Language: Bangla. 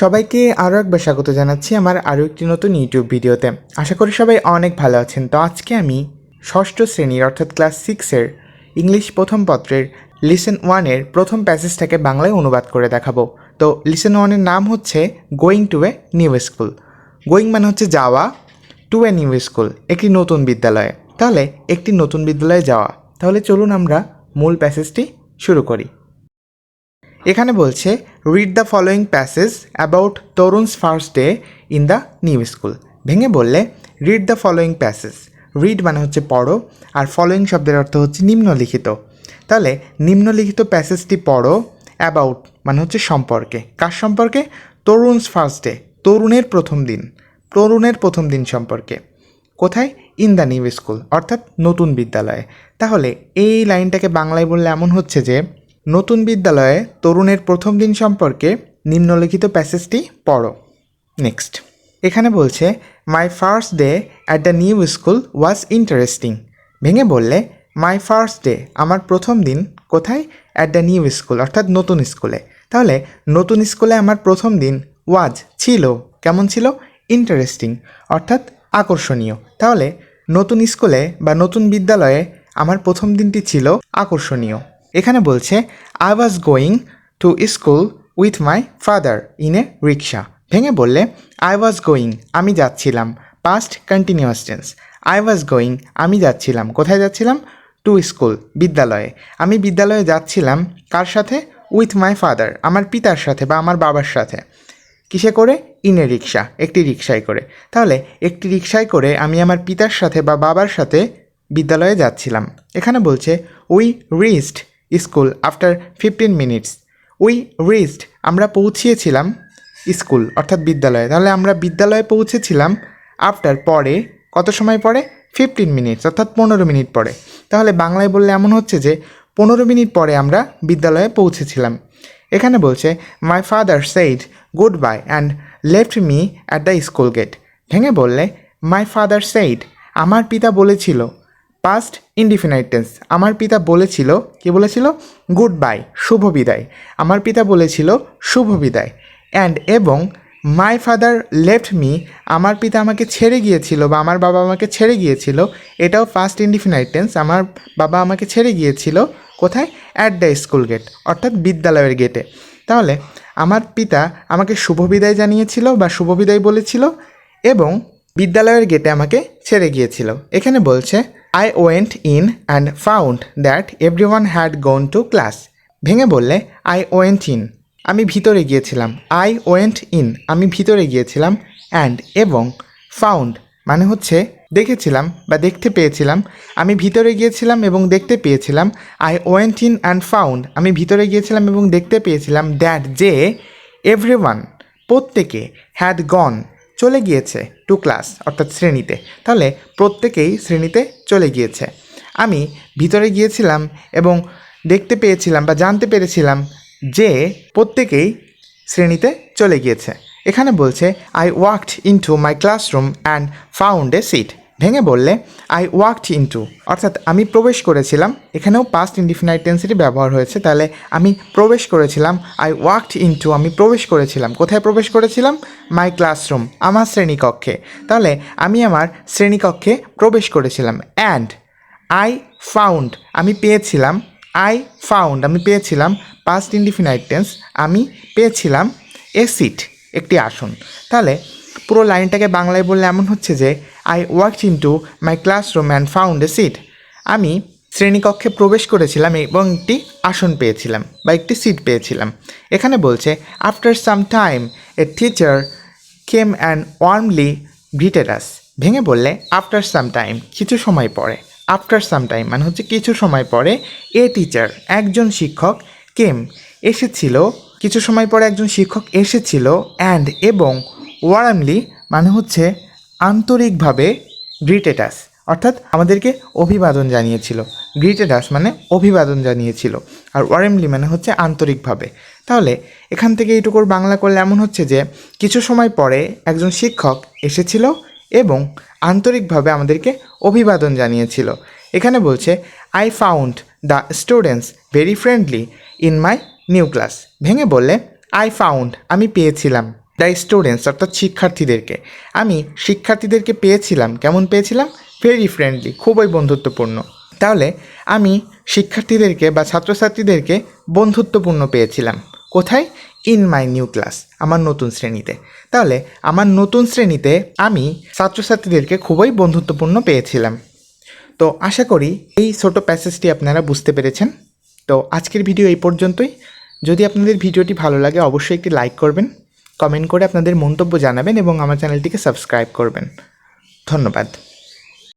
সবাইকে আরও একবার স্বাগত জানাচ্ছি আমার আরও একটি নতুন ইউটিউব ভিডিওতে। আশা করি সবাই অনেক ভালো আছেন। তো আজকে আমি ষষ্ঠ শ্রেণির অর্থাৎ ক্লাস সিক্সের ইংলিশ প্রথম পত্রের লিসেন ওয়ানের প্রথম প্যাসেজটাকে বাংলায় অনুবাদ করে দেখাবো। তো লিসেন ওয়ানের নাম হচ্ছে going to a new school going মানে হচ্ছে যাওয়া টু এ নিউ স্কুল একটি নতুন বিদ্যালয়ে। তাহলে একটি নতুন বিদ্যালয়ে যাওয়া। তাহলে চলুন আমরা মূল প্যাসেজটি শুরু করি। এখানে বলছে read the following passage about Tarun's first day in the new school ভেঙে বললে read the following passage read মানে হচ্ছে পড়ো, আর ফলোয়িং শব্দের অর্থ হচ্ছে নিম্নলিখিত। তাহলে, নিম্নলিখিত প্যাসেজটি পড়ো অ্যাবাউট মানে হচ্ছে সম্পর্কে। কার সম্পর্কে? তরুণস ফার্স্ট ডে তরুণের প্রথম দিন, তরুণের প্রথম দিন সম্পর্কে। কোথায়? ইন দ্য নিউ স্কুল অর্থাৎ নতুন বিদ্যালয়ে। তাহলে, এই লাইনটাকে বাংলায় বললে এমন হচ্ছে যে নতুন বিদ্যালয়ে তরুণের প্রথম দিন সম্পর্কে নিম্নলিখিত প্যাসেজটি পড়ো। নেক্সট এখানে বলছে my first day at the new school was interesting ভেঙে বললে মাই ফার্স্ট ডে আমার প্রথম দিন কোথায়? অ্যাট দ্য নিউ স্কুল অর্থাৎ নতুন স্কুলে। তাহলে, নতুন স্কুলে আমার প্রথম দিন ওয়াজ ছিল, কেমন ছিল? ইন্টারেস্টিং অর্থাৎ আকর্ষণীয়। তাহলে, নতুন স্কুলে বা নতুন বিদ্যালয়ে আমার প্রথম দিনটি ছিল আকর্ষণীয়। এখানে বলছে I was going to school with my father in a rickshaw ভেঙে বললে আই ওয়াজ গোয়িং আমি যাচ্ছিলাম past continuous tense I was going আমি যাচ্ছিলাম, কোথায় যাচ্ছিলাম? টু স্কুল বিদ্যালয়ে, আমি বিদ্যালয়ে যাচ্ছিলাম কার সাথে? উইথ মাই ফাদার আমার পিতার সাথে বা আমার বাবার সাথে। কিসে করে? ইনে রিক্সা একটি রিক্সায় করে। তাহলে একটি রিক্সায় করে আমি আমার পিতার সাথে বা বাবার সাথে বিদ্যালয়ে যাচ্ছিলাম। এখানে বলছে we reached school after fifteen minutes we reached আমরা পৌঁছিয়েছিলাম স্কুল, অর্থাৎ বিদ্যালয়ে। তাহলে আমরা বিদ্যালয়ে পৌঁছেছিলাম আফটার পরে, কত সময় পরে? ফিফটিন মিনিটস অর্থাৎ পনেরো মিনিট পরে। তাহলে বাংলায় বললে এমন হচ্ছে যে, পনেরো মিনিট পরে আমরা বিদ্যালয়ে পৌঁছেছিলাম। এখানে বলছে my father said goodbye and left me at the school gate ভেঙে বললে মাই ফাদার সেইড আমার পিতা বলেছিল পাস্ট ইনডিফিনাইট টেন্স আমার পিতা বলেছিল, কি বলেছিল? গুড বাই শুভ বিদায়। আমার পিতা বলেছিল, শুভ বিদায়। অ্যান্ড এবং মাই ফাদার লেফট মি আমার পিতা আমাকে ছেড়ে গিয়েছিল বা আমার বাবা আমাকে ছেড়ে গিয়েছিল, এটাও ফার্স্ট ইনডিফিনাইট টেন্স আমার বাবা আমাকে ছেড়ে গিয়েছিল কোথায়? অ্যাট দ্য স্কুল গেট অর্থাৎ বিদ্যালয়ের গেটে তাহলে আমার পিতা আমাকে শুভ বিদায় জানিয়েছিল বা শুভ বিদায় বলেছিল এবং বিদ্যালয়ের গেটে আমাকে ছেড়ে গিয়েছিল। এখানে বলছে I went in and found that everyone had gone to class ভেঙে বললে আই ওয়েন্ট ইন আমি ভিতরে গিয়েছিলাম। আই ওয়েন্ট ইন আমি ভিতরে গিয়েছিলাম। অ্যান্ড এবং ফাউন্ড মানে হচ্ছে দেখেছিলাম বা দেখতে পেয়েছিলাম। আমি ভিতরে গিয়েছিলাম এবং দেখতে পেয়েছিলাম। I went in and found আমি ভিতরে গিয়েছিলাম এবং দেখতে পেয়েছিলাম দ্যাট যে এভরি প্রত্যেকে হ্যাড গন চলে গিয়েছে টু ক্লাস, অর্থাৎ শ্রেণীতে। তাহলে প্রত্যেকেই শ্রেণীতে চলে গিয়েছে। আমি ভিতরে গিয়েছিলাম এবং দেখতে পেয়েছিলাম বা জানতে পেরেছিলাম যে প্রত্যেকেই শ্রেণীতে চলে গিয়েছে। এখানে বলছে I walked into my classroom and found a seat ভেঙে বললে আই ওয়াকড ইনটু অর্থাৎ আমি প্রবেশ করেছিলাম। এখানেও পাস্ট ইনডিফিনাইট টেন্সিটি ব্যবহার হয়েছে। তাহলে আমি প্রবেশ করেছিলাম। আই ওয়াকড ইনটু আমি প্রবেশ করেছিলাম। কোথায় প্রবেশ করেছিলাম? মাই ক্লাসরুম আমার শ্রেণীকক্ষে। তাহলে আমি আমার শ্রেণীকক্ষে প্রবেশ করেছিলাম। অ্যান্ড আই ফাউন্ড আমি পেয়েছিলাম। আই ফাউন্ড আমি পেয়েছিলাম। পাস্ট ইনডিফিনাইট টেন্স আমি পেয়েছিলাম। এ সিট একটি আসন। তাহলে পুরো লাইনটাকে বাংলায় বললে এমন হচ্ছে যে I work to my classroom and found a seat আমি শ্রেণীকক্ষে প্রবেশ করেছিলাম এবং একটি আসন পেয়েছিলাম বা একটি সিট পেয়েছিলাম। এখানে বলছে after some time a teacher came and warmly us ভেঙে বললে আফটার সাম টাইম কিছু সময় পরে। আফটার সাম টাইম মানে হচ্ছে কিছু সময় পরে এ টিচার একজন শিক্ষক কেম এসেছিল, কিছু সময় পরে একজন শিক্ষক এসেছিল অ্যান্ড এবং ওয়ারামলি মানে হচ্ছে আন্তরিকভাবে গ্রিটেটাস, অর্থাৎ আমাদেরকে অভিবাদন জানিয়েছিল। গ্রিটেটাস মানে অভিবাদন জানিয়েছিল, আর ওয়ারেমলি মানে হচ্ছে আন্তরিকভাবে। তাহলে এখান থেকে এইটুকুর বাংলা করলে এমন হচ্ছে যে, কিছু সময় পরে একজন শিক্ষক এসেছিল এবং আন্তরিকভাবে আমাদেরকে অভিবাদন জানিয়েছিল। এখানে বলছে I found the students very friendly in my new class ভেঙে বললে আই ফাউন্ড আমি পেয়েছিলাম। দ্য স্টুডেন্টস অর্থাৎ শিক্ষার্থীদেরকে। আমি শিক্ষার্থীদেরকে পেয়েছিলাম। কেমন পেয়েছিলাম? ভেরি ফ্রেন্ডলি খুবই বন্ধুত্বপূর্ণ। তাহলে আমি শিক্ষার্থীদেরকে বা ছাত্রছাত্রীদেরকে বন্ধুত্বপূর্ণ পেয়েছিলাম। কোথায়? ইন মাই নিউ ক্লাস আমার নতুন শ্রেণীতে। তাহলে আমার নতুন শ্রেণীতে আমি ছাত্রছাত্রীদেরকে খুবই বন্ধুত্বপূর্ণ পেয়েছিলাম। তো আশা করি এই ছোট প্যাসেজটি আপনারা বুঝতে পেরেছেন। তো আজকের ভিডিও এই পর্যন্তই। যদি আপনাদের ভিডিওটি ভালো লাগে, অবশ্যই একটি লাইক করবেন। কমেন্ট করে আপনাদের মন্তব্য জানাবেন এবং আমার চ্যানেলটিকে সাবস্ক্রাইব করবেন। ধন্যবাদ।